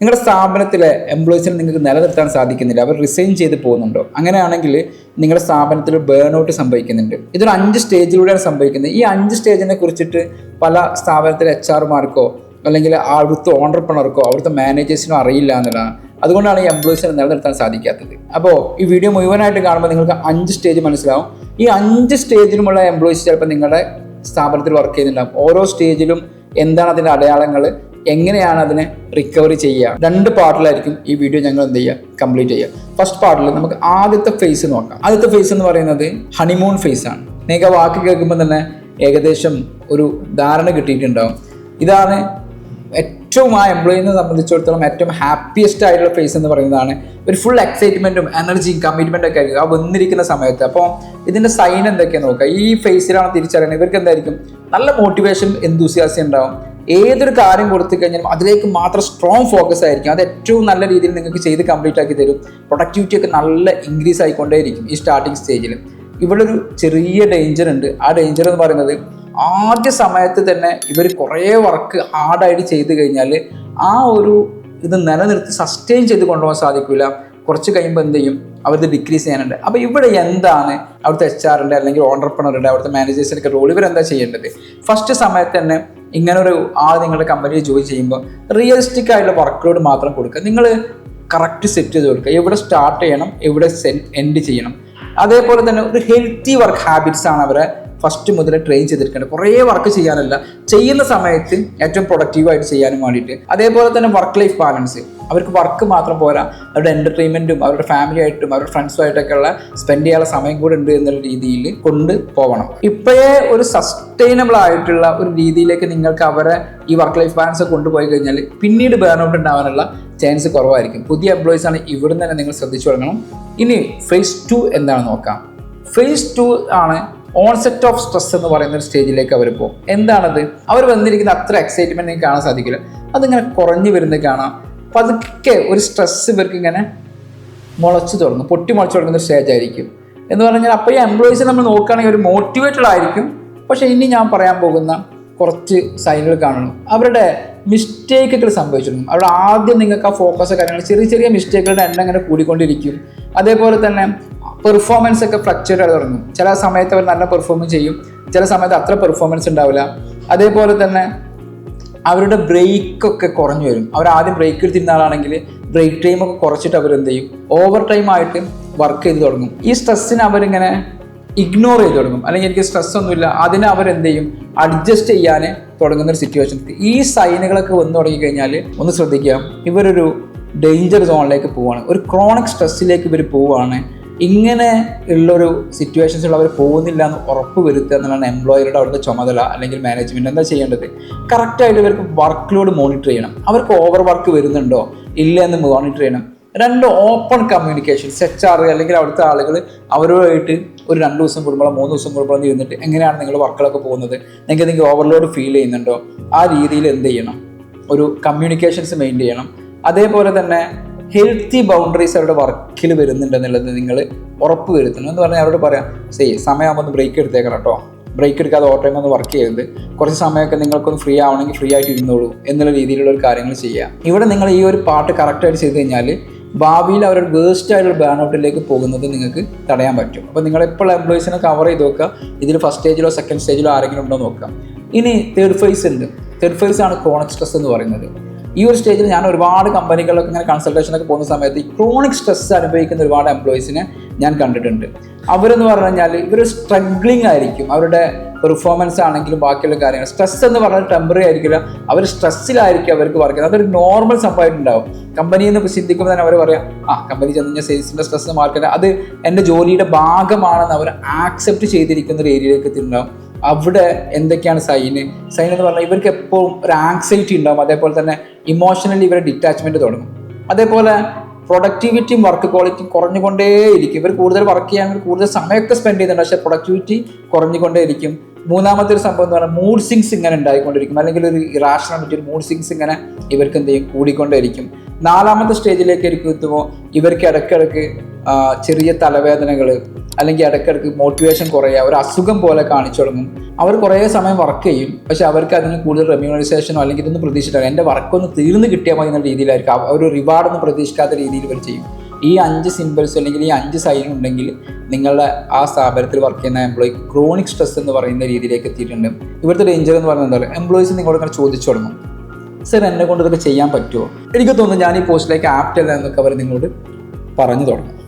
നിങ്ങളുടെ സ്ഥാപനത്തിലെ എംപ്ലോയീസിനെ നിങ്ങൾക്ക് നിലനിർത്താൻ സാധിക്കുന്നില്ല. അവർ റിസൈൻ ചെയ്ത് പോകുന്നുണ്ടോ? അങ്ങനെയാണെങ്കിൽ നിങ്ങളുടെ സ്ഥാപനത്തിൽ ബേൺ ഔട്ട് സംഭവിക്കുന്നുണ്ട്. ഇതൊരു അഞ്ച് സ്റ്റേജിലൂടെയാണ് സംഭവിക്കുന്നത്. ഈ അഞ്ച് സ്റ്റേജിനെ കുറിച്ചിട്ട് പല സ്ഥാപനത്തിലെ എച്ച് ആർമാർക്കോ അല്ലെങ്കിൽ അവിടുത്തെ ഓണ്ടർപ്രണർക്കോ അവിടുത്തെ മാനേജേഴ്സിനോ അറിയില്ല എന്നുള്ളതാണ്. അതുകൊണ്ടാണ് ഈ എംപ്ലോയീസിനെ നിലനിർത്താൻ സാധിക്കാത്തത്. അപ്പോൾ ഈ വീഡിയോ മുഴുവനായിട്ട് കാണുമ്പോൾ നിങ്ങൾക്ക് അഞ്ച് സ്റ്റേജ് മനസ്സിലാവും. ഈ അഞ്ച് സ്റ്റേജിലുമുള്ള എംപ്ലോയീസ് ചിലപ്പോൾ നിങ്ങളുടെ സ്ഥാപനത്തിൽ വർക്ക് ചെയ്യുന്നുണ്ടാവും. ഓരോ സ്റ്റേജിലും എന്താണ് അതിന്റെ അടയാളങ്ങൾ? എങ്ങനെയാണ് അതിനെ റിക്കവറി ചെയ്യുക? രണ്ട് പാർട്ടിലായിരിക്കും ഈ വീഡിയോ ഞങ്ങൾ എന്ത് ചെയ്യുക? കംപ്ലീറ്റ് ചെയ്യുക. ഫസ്റ്റ് പാർട്ടിൽ നമുക്ക് ആദ്യത്തെ ഫേസ് നോക്കാം. ആദ്യത്തെ ഫേസ് എന്ന് പറയുന്നത് ഹണിമൂൺ ഫേസ് ആണ്. നിങ്ങൾക്ക് വാക്ക് കേൾക്കുമ്പോൾ തന്നെ ഏകദേശം ഒരു ധാരണ കിട്ടിയിട്ടുണ്ടാവും. ഇതാണ് ഏറ്റവും ആ എംപ്ലോയിനെ സംബന്ധിച്ചിടത്തോളം ഏറ്റവും ഹാപ്പിയസ്റ്റ് ആയിട്ടുള്ള ഫേസ് എന്ന് പറയുന്നതാണ്. ഒരു ഫുൾ എക്സൈറ്റ്മെന്റും എനർജിയും കമ്മിറ്റ്മെന്റ് ഒക്കെ ആയിരിക്കും. ആ വന്നിരിക്കുന്ന സമയത്ത്. അപ്പോൾ ഇതിന്റെ സൈൻ എന്തൊക്കെയാണ് നോക്കുക? ഈ ഫേസിലാണ് തിരിച്ചറിയുന്നത്. ഇവർക്ക് എന്തായിരിക്കും? നല്ല മോട്ടിവേഷൻ എന്തൂസിയാസി ഉണ്ടാവും. ഏതൊരു കാര്യം കൊടുത്തു കഴിഞ്ഞാലും അതിലേക്ക് മാത്രം സ്ട്രോങ് ഫോക്കസ് ആയിരിക്കും. അത് ഏറ്റവും നല്ല രീതിയിൽ നിങ്ങൾക്ക് ചെയ്ത് കംപ്ലീറ്റ് ആക്കി തരും. പ്രൊഡക്ടിവിറ്റി ഒക്കെ നല്ല ഇൻക്രീസ് ആയിക്കൊണ്ടേയിരിക്കും ഈ സ്റ്റാർട്ടിങ് സ്റ്റേജിൽ ഇവിടെ ഒരു ചെറിയ ഡേഞ്ചർ ഉണ്ട്. ആ ഡേഞ്ചർ എന്ന് പറയുന്നത് ആദ്യ സമയത്ത് തന്നെ ഇവർ കുറേ വർക്ക് ഹാർഡായിട്ട് ചെയ്ത് കഴിഞ്ഞാൽ ആ ഒരു ഇത് നിലനിർത്തി സസ്റ്റെയിൻ ചെയ്ത് കൊണ്ടുപോകാൻ സാധിക്കില്ല കുറച്ച് കഴിയുമ്പോൾ എന്ത് ചെയ്യും? അവരത് ഡിക്രീസ് ചെയ്യാനുണ്ട്. അപ്പോൾ ഇവിടെ എന്താണ് അവിടുത്തെ എച്ച് ആറിന്റെ അല്ലെങ്കിൽ ഓണ്ടർപ്രണറുടെ അവിടുത്തെ മാനേജേഴ്സിന്റെ റോൾ ഇവരെന്താ ചെയ്യേണ്ടത്? ഫസ്റ്റ് സമയത്ത് തന്നെ ഇങ്ങനെ ഒരു ആൾ നിങ്ങളുടെ കമ്പനിയിൽ ജോയിൻ ചെയ്യുമ്പോൾ റിയലിസ്റ്റിക് ആയിട്ടുള്ള വർക്ക്ലോഡ് മാത്രം കൊടുക്കുക. നിങ്ങൾ കറക്റ്റ് സെറ്റ് ചെയ്ത് കൊടുക്കുക. എവിടെ സ്റ്റാർട്ട് ചെയ്യണം എവിടെ സെൻ എൻഡ് ചെയ്യണം. അതേപോലെ തന്നെ ഒരു ഹെൽത്തി വർക്ക് ഹാബിറ്റ്സ് ആണ് അവരെ ഫസ്റ്റ് മുതൽ ട്രെയിൻ ചെയ്തിരിക്കേണ്ട കുറേ വർക്ക് ചെയ്യാനല്ല ചെയ്യുന്ന സമയത്ത് ഏറ്റവും പ്രൊഡക്റ്റീവായിട്ട് ചെയ്യാനും വേണ്ടിയിട്ട്. അതേപോലെ തന്നെ വർക്ക് ലൈഫ് ബാലൻസ് അവർക്ക് വർക്ക് മാത്രം പോരാ. അവരുടെ എന്റർടൈൻമെന്റും അവരുടെ ഫാമിലി ആയിട്ടും അവരുടെ ഫ്രണ്ട്സുമായിട്ടൊക്കെ ഉള്ള സ്പെൻഡ് ചെയ്യാനുള്ള സമയം കൂടെ ഉണ്ട് എന്നുള്ള രീതിയിൽ കൊണ്ട് പോകണം. ഇപ്പോഴേ ഒരു സസ്റ്റൈനബിൾ ആയിട്ടുള്ള ഒരു രീതിയിലേക്ക് നിങ്ങൾക്ക് അവരെ ഈ വർക്ക് ലൈഫ് ബാലൻസ് കൊണ്ടുപോയി കഴിഞ്ഞാൽ പിന്നീട് ബേൺ ഔട്ട് ഉണ്ടാവാനുള്ള ചാൻസ് കുറവായിരിക്കും. പുതിയ എംപ്ലോയീസ് ആണ് ഇവിടുന്ന് തന്നെ നിങ്ങൾ ശ്രദ്ധിച്ചു തുടങ്ങണം. ഇനി ഫേസ് ടു എന്താണ് നോക്കാം. ഫേസ് ടു ആണ് ഓൺസെറ്റ് ഓഫ് സ്ട്രെസ് എന്ന് പറയുന്ന ഒരു സ്റ്റേജിലേക്ക് അവർ പോകും. എന്താണത്? അവർ വന്നിരിക്കുന്ന അത്ര എക്സൈറ്റ്മെന്റ് നിങ്ങൾക്ക് കാണാൻ സാധിക്കില്ല. അതിങ്ങനെ കുറഞ്ഞു വരുന്നത് കാണാം. പതുക്കെ ഒരു സ്ട്രെസ് ഇവർക്ക് ഇങ്ങനെ മുളച്ചു തുടങ്ങും. പൊട്ടി മുളച്ചു തുടങ്ങുന്ന സ്റ്റേജ് ആയിരിക്കും. എന്ന് പറഞ്ഞാൽ അപ്പോൾ ഈ എംപ്ലോയീസ് നമ്മൾ നോക്കുകയാണെങ്കിൽ ഒരു മോട്ടിവേറ്റഡ് ആയിരിക്കും. പക്ഷേ ഇനി ഞാൻ പറയാൻ പോകുന്ന കുറച്ച് സൈനുകൾ കാണണം. അവരുടെ മിസ്റ്റേക്കുകൾ സംഭവിച്ചിരുന്നു അവിടെ ആദ്യം നിങ്ങൾക്ക് ആ ഫോക്കസ് കാര്യങ്ങൾ ചെറിയ ചെറിയ മിസ്റ്റേക്കുകളുടെ എണ്ണം ഇങ്ങനെ കൂടിക്കൊണ്ടിരിക്കും. അതേപോലെ തന്നെ പെർഫോമൻസ് ഒക്കെ ഫ്ലക്ച്വേറ്റ് ആയി തുടങ്ങും. ചില സമയത്ത് അവർ നല്ല പെർഫോമൻസ് ചെയ്യും. ചില സമയത്ത് അത്ര പെർഫോമൻസ് ഉണ്ടാവില്ല. അതേപോലെ തന്നെ അവരുടെ ബ്രേക്കൊക്കെ കുറഞ്ഞു വരും. അവർ ആദ്യം ബ്രേക്ക് എടുത്തിരുന്ന ആളാണെങ്കിൽ ബ്രേക്ക് ടൈമൊക്കെ കുറച്ചിട്ട് അവർ എന്ത് ചെയ്യും? ഓവർ ടൈം ആയിട്ട് വർക്ക് ചെയ്ത് തുടങ്ങും. ഈ സ്ട്രെസ്സിന് അവരിങ്ങനെ ഇഗ്നോർ ചെയ്ത് തുടങ്ങും. അല്ലെങ്കിൽ എനിക്ക് സ്ട്രെസ് ഒന്നുമില്ല. അതിനെ അവരെന്ത് ചെയ്യും? അഡ്ജസ്റ്റ് ചെയ്യാൻ തുടങ്ങുന്ന ഒരു സിറ്റുവേഷൻ ഈ സൈനുകളൊക്കെ വന്നു തുടങ്ങി കഴിഞ്ഞാൽ ഒന്ന് ശ്രദ്ധിക്കുക. ഇവരൊരു ഡേഞ്ചർ സോണിലേക്ക് പോവുകയാണ് ഒരു ക്രോണിക് സ്ട്രെസ്സിലേക്ക് ഇവർ പോവുകയാണ് ഇങ്ങനെ ഉള്ളൊരു സിറ്റുവേഷൻസിൽ അവർ പോകുന്നില്ല എന്ന് ഉറപ്പ് വരുത്തുക എന്നുള്ളതാണ് എംപ്ലോയറുടെ അവിടുത്തെ ചുമതല അല്ലെങ്കിൽ മാനേജ്മെന്റ് എന്താ ചെയ്യേണ്ടത്? കറക്റ്റായിട്ട് ഇവർക്ക് വർക്ക് ലോഡ് മോണിറ്റർ ചെയ്യണം. അവർക്ക് ഓവർ വർക്ക് വരുന്നുണ്ടോ? ഇല്ല എന്ന് മോണിറ്റർ ചെയ്യണം. രണ്ട് ഓപ്പൺ കമ്മ്യൂണിക്കേഷൻസ് എച്ച് ആർ അല്ലെങ്കിൽ അവിടുത്തെ ആളുകൾ അവരുമായിട്ട് ഒരു രണ്ട് ദിവസം കൂടുമ്പോൾ മൂന്ന് ദിവസം കൂടുമ്പോൾ ഇരുന്നിട്ട് എങ്ങനെയാണ് നിങ്ങൾ വർക്കുകളൊക്കെ പോകുന്നത്? നിങ്ങൾക്ക് എന്തെങ്കിലും ഓവർലോഡ് ഫീൽ ചെയ്യുന്നുണ്ടോ? ആ രീതിയിൽ എന്ത് ചെയ്യണം? ഒരു കമ്മ്യൂണിക്കേഷൻസ് മെയിന്റെയിൻ ചെയ്യണം. അതേപോലെ തന്നെ ഹെൽത്തി ബൗണ്ടറീസ് അവരുടെ വർക്കിൽ വരുന്നുണ്ടെന്നുള്ളത് നിങ്ങൾ ഉറപ്പ് വരുത്തണം എന്ന് പറഞ്ഞാൽ അവരോട് പറയാം സേ സമയമാകുമ്പോൾ ഒന്ന് ബ്രേക്ക് എടുത്തേക്കണം കേട്ടോ. ബ്രേക്ക് എടുക്കാതെ ഓവർ ടൈം ഒന്ന് വർക്ക് ചെയ്യരുത്. കുറച്ച് സമയമൊക്കെ നിങ്ങൾക്കൊന്ന് ഫ്രീ ആവണമെങ്കിൽ ഫ്രീ ആയിട്ട് ഇരുന്നോളൂ എന്നുള്ള രീതിയിലുള്ള ഒരു കാര്യങ്ങൾ ചെയ്യുക. ഇവിടെ നിങ്ങൾ ഈ ഒരു പാട്ട് കറക്റ്റായിട്ട് ചെയ്ത് കഴിഞ്ഞാൽ ഭാവിയിൽ അവരുടെ വേസ്റ്റ് ആയിട്ടുള്ള ബേൺ ഔട്ടിലേക്ക് പോകുന്നത് നിങ്ങൾക്ക് തടയാൻ പറ്റും. അപ്പോൾ നിങ്ങൾ ഇപ്പോൾ എംപ്ലോയീസിനെ കവർ ചെയ്ത് നോക്കുക. ഇതിൽ ഫസ്റ്റ് സ്റ്റേജിലോ സെക്കൻഡ് സ്റ്റേജിലോ ആരെങ്കിലും ഉണ്ടോ നോക്കുക. ഇനി തേർഡ് ഫേസ് ഉണ്ട്. തേർഡ് ഫേസ് ആണ് ക്രോണിക് സ്ട്രെസ് എന്ന് പറയുന്നത്. ഈ ഒരു സ്റ്റേജിൽ ഞാൻ ഒരുപാട് കമ്പനികളിലൊക്കെ ഇങ്ങനെ കൺസൾട്ടേഷനൊക്കെ പോകുന്ന സമയത്ത് ഈ ക്രോണിക് സ്ട്രെസ് അനുഭവിക്കുന്ന ഒരുപാട് എംപ്ലോയീസിനെ ഞാൻ കണ്ടിട്ടുണ്ട്. അവരെന്ന് പറഞ്ഞു കഴിഞ്ഞാൽ ഇവർ സ്ട്രഗ്ലിംഗ് ആയിരിക്കും. അവരുടെ പെർഫോമൻസ് ആണെങ്കിലും ബാക്കിയുള്ള കാര്യങ്ങൾ. സ്ട്രെസ് എന്ന് പറഞ്ഞാൽ ടെമ്പററി ആയിരിക്കില്ല. അവർ സ്ട്രെസ്സിലായിരിക്കും അവർക്ക് വർക്ക് ചെയ്യുന്നത്. അതൊരു നോർമൽ സംഭവമായിട്ടുണ്ടാവും കമ്പനി എന്ന് ചിന്തിക്കുമ്പോൾ തന്നെ അവർ പറയാം ആ കമ്പനി ചെന്ന് കഴിഞ്ഞാൽ സെയിൽസിന്റെ സ്ട്രെസ് മാർക്കറ്റ് അത് എന്റെ ജോലിയുടെ ഭാഗമാണെന്ന് അവർ ആക്സെപ്റ്റ് ചെയ്തിരിക്കുന്ന ഒരു ഏരിയയിലേക്ക് എത്തിയിട്ടുണ്ടാവും. അവിടെ എന്തൊക്കെയാണ് സൈന് സൈൻ എന്ന് പറഞ്ഞാൽ ഇവർക്ക് എപ്പോഴും ഒരു ആങ്സൈറ്റി ഉണ്ടാവും. അതേപോലെ തന്നെ ഇമോഷണലി ഇവരെ ഡിറ്റാച്ച്മെന്റ് തുടങ്ങും. അതേപോലെ പ്രൊഡക്ടിവിറ്റിയും വർക്ക് ക്വാളിറ്റിയും കുറഞ്ഞുകൊണ്ടേയിരിക്കും. ഇവർ കൂടുതൽ വർക്ക് ചെയ്യാൻ കൂടുതൽ സമയമൊക്കെ സ്പെൻഡ് ചെയ്യുന്നുണ്ട്. പക്ഷേ പ്രൊഡക്ടിവിറ്റി കുറഞ്ഞുകൊണ്ടേയിരിക്കും. മൂന്നാമത്തെ ഒരു സംഭവം എന്ന് പറഞ്ഞാൽ മൂഡ് സിങ്സ് ഇങ്ങനെ ഉണ്ടായിക്കൊണ്ടിരിക്കും. അല്ലെങ്കിൽ ഒരു ഇറാഷണാലിറ്റി ഒരു മൂഡ് സിങ്സ് ഇങ്ങനെ ഇവർക്ക് എന്ത് ചെയ്യും? കൂടിക്കൊണ്ടേയിരിക്കും. നാലാമത്തെ സ്റ്റേജിലേക്ക് ഇരിക്കും എത്തുമ്പോൾ ഇവർക്ക് ഇടയ്ക്കിടയ്ക്ക് ചെറിയ തലവേദനകൾ അല്ലെങ്കിൽ ഇടയ്ക്കിടയ്ക്ക് മോട്ടിവേഷൻ കുറയുക ഒരു അസുഖം പോലെ കാണിച്ചു തുടങ്ങും. അവർ കുറേ സമയം വർക്ക് ചെയ്യും. പക്ഷെ അവർക്ക് അതിന് കൂടുതൽ റെമ്യൂണറൈസേഷനോ അല്ലെങ്കിൽ ഇതൊന്നും പ്രതീക്ഷിച്ചിട്ടില്ല. എന്റെ വർക്കൊന്ന് തീർന്ന് കിട്ടിയാൽ മതി എന്ന രീതിയിലായിരിക്കും. അവർ റിവാർഡൊന്നും പ്രതീക്ഷിക്കാത്ത രീതിയിൽ ഇവർ ചെയ്യും. ഈ അഞ്ച് സിമ്പിൾസ് അല്ലെങ്കിൽ ഈ അഞ്ച് സൈൻ ഉണ്ടെങ്കിൽ നിങ്ങളുടെ ആ സ്ഥാപനത്തിൽ വർക്ക് ചെയ്യുന്ന എംപ്ലോയി ക്രോണിക് സ്ട്രെസ് എന്ന് പറയുന്ന രീതിയിലേക്ക് എത്തിയിട്ടുണ്ട്. ഇവിടുത്തെ ഡേഞ്ചർ എന്ന് പറയുന്നത് എന്താ പറയുക? എംപ്ലോയീസ് നിങ്ങളോട് ഇങ്ങനെ ചോദിച്ചു തുടങ്ങും. സർ എന്നെ കൊണ്ട് ഇതൊക്കെ ചെയ്യാൻ പറ്റുമോ എനിക്ക് തോന്നുന്നു ഞാൻ ഈ പോസ്റ്റിലേക്ക് ആപ്റ്റ് അല്ല എന്നൊക്കെ അവർ നിങ്ങളോട് പറഞ്ഞു തുടങ്ങും.